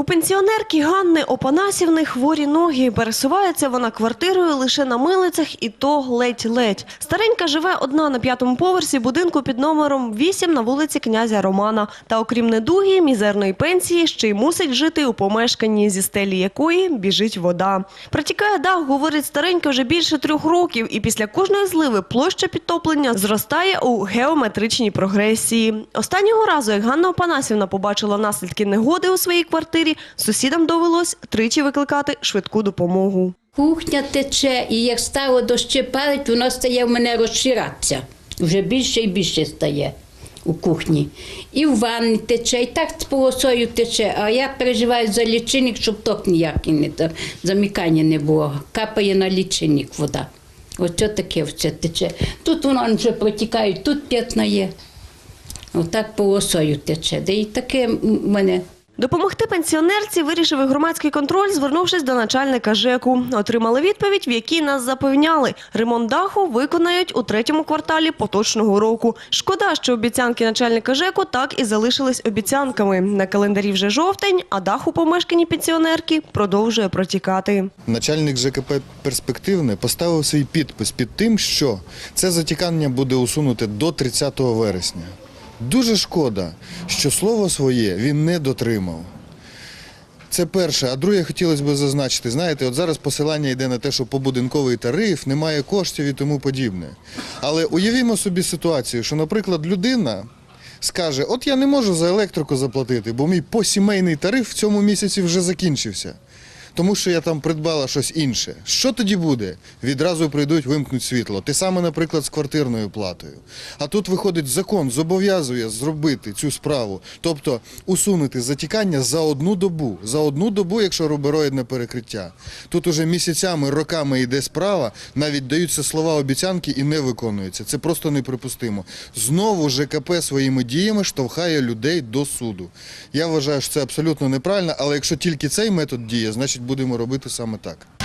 У пенсіонерки Ганни Опанасівни хворі ноги. Пересувається вона квартирою лише на милицях і то ледь-ледь. Старенька живе одна на п'ятому поверсі будинку під номером 8 на вулиці князя Романа. Та окрім недуги, мізерної пенсії, ще й мусить жити у помешканні, зі стелі якої біжить вода. Протікає дах, говорить старенька вже більше трьох років, і після кожної зливи площа підтоплення зростає у геометричній прогресії. Останнього разу, як Ганна Опанасівна побачила наслідки негоди у своїй квартирі, сусідам довелось тричі викликати швидку допомогу. Кухня тече, і як стало дощі падать, воно стає в мене розширатися. Вже більше і більше стає у кухні. І в ванні тече, і так з полосою тече. А я переживаю за лічильник, щоб ток ніякий не за- замікання не було. Капає на лічильник вода. Що таке все тече. Тут воно вже протікає, тут п'ятна є. Отак полосою тече. Де і таке в мене. Допомогти пенсіонерці вирішив і громадський контроль, звернувшись до начальника ЖЕКу. Отримали відповідь, в якій нас запевняли. Ремонт даху виконають у третьому кварталі поточного року. Шкода, що обіцянки начальника ЖЕКу так і залишились обіцянками. На календарі вже жовтень, а дах у помешканні пенсіонерки продовжує протікати. Начальник ЖКП перспективне поставив свій підпис під тим, що це затікання буде усунуте до 30 вересня. Дуже шкода, що слово своє він не дотримав. Це перше. А друге, хотілося б зазначити, знаєте, от зараз посилання йде на те, що побудинковий тариф, немає коштів і тому подібне. Але уявімо собі ситуацію, що, наприклад, людина скаже: от я не можу за електрику заплатити, бо мій посімейний тариф в цьому місяці вже закінчився. Тому що я там придбала щось інше. Що тоді буде? Відразу прийдуть, вимкнуть світло. Те саме, наприклад, з квартирною платою. А тут виходить закон, зобов'язує зробити цю справу, тобто усунути затікання за одну добу. За одну добу, якщо рубероїдне перекриття. Тут уже місяцями, роками йде справа, навіть даються слова обіцянки і не виконуються. Це просто неприпустимо. Знову ЖКП своїми діями штовхає людей до суду. Я вважаю, що це абсолютно неправильно, але якщо тільки цей метод діє, значить будемо робити саме так.